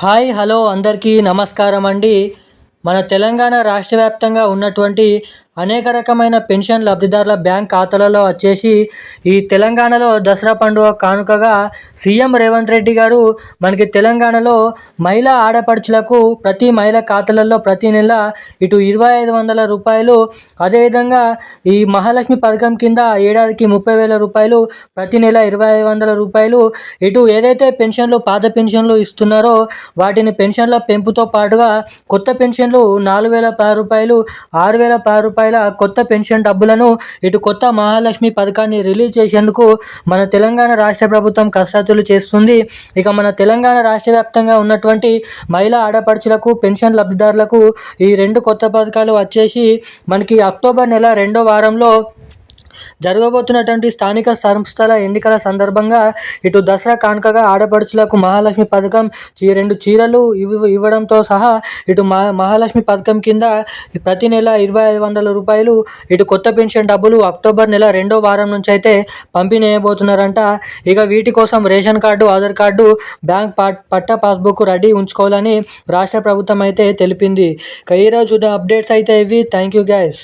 Hi hello అందరికీ నమస్కారం అండి. మన తెలంగాణ రాష్ట్ర వ్యాప్తంగా ఉన్నటువంటి అనేక రకమైన పెన్షన్ లబ్ధిదారుల బ్యాంక్ ఖాతాలలో వచ్చేసి ఈ తెలంగాణలో దసరా పండుగ కానుకగా సీఎం రేవంత్ రెడ్డి గారు మనకి తెలంగాణలో మహిళా ఆడపడుచులకు ప్రతి మహిళ ఖాతాలలో ప్రతి నెల ఇటు ఇరవై ఐదు వందల రూపాయలు అదేవిధంగా ఈ మహాలక్ష్మి పథకం కింద ఏడాదికి ముప్పై వేల రూపాయలు ప్రతి నెల ఇరవై ఐదు వందల రూపాయలు ఇటు ఏదైతే పెన్షన్లు పాత పెన్షన్లు ఇస్తున్నారో వాటిని పెన్షన్ల పెంపుతో పాటుగా కొత్త పెన్షన్లు నాలుగు వేల పది రూపాయలు ఆరు వేల పది రూపాయలు కొత్త పెన్షన్ డబ్బులను ఇటు కొత్త మహాలక్ష్మి పథకాన్ని రిలీజ్ చేసేందుకు మన తెలంగాణ రాష్ట్ర ప్రభుత్వం కసరత్తులు చేస్తుంది. ఇక మన తెలంగాణ రాష్ట్ర వ్యాప్తంగా ఉన్నటువంటి మహిళా ఆడపడుచులకు పెన్షన్ లబ్ధిదారులకు ఈ రెండు కొత్త పథకాలు వచ్చేసి మనకి అక్టోబర్ నెల రెండో వారంలో జరగబోతున్నటువంటి స్థానిక సంస్థల ఎన్నికల సందర్భంగా ఇటు దసరా కానుకగా ఆడపడుచులకు మహాలక్ష్మి పథకం రెండు చీరలు ఇవ్వ ఇవ్వడంతో సహా ఇటు మహా మహాలక్ష్మి పథకం కింద ప్రతి నెల ఇరవై ఐదు వందల రూపాయలు ఇటు కొత్త పెన్షన్ డబ్బులు అక్టోబర్ నెల రెండో వారం నుంచి అయితే పంపిణీ చేయబోతున్నారంట ఇక వీటి కోసం ration card Aadhaar card bank patta passbook ready ఉంచుకోవాలని రాష్ట్ర ప్రభుత్వం అయితే తెలిపింది. ఇక ఈరోజు అప్డేట్స్ అయితే ఇవి. Thank you guys.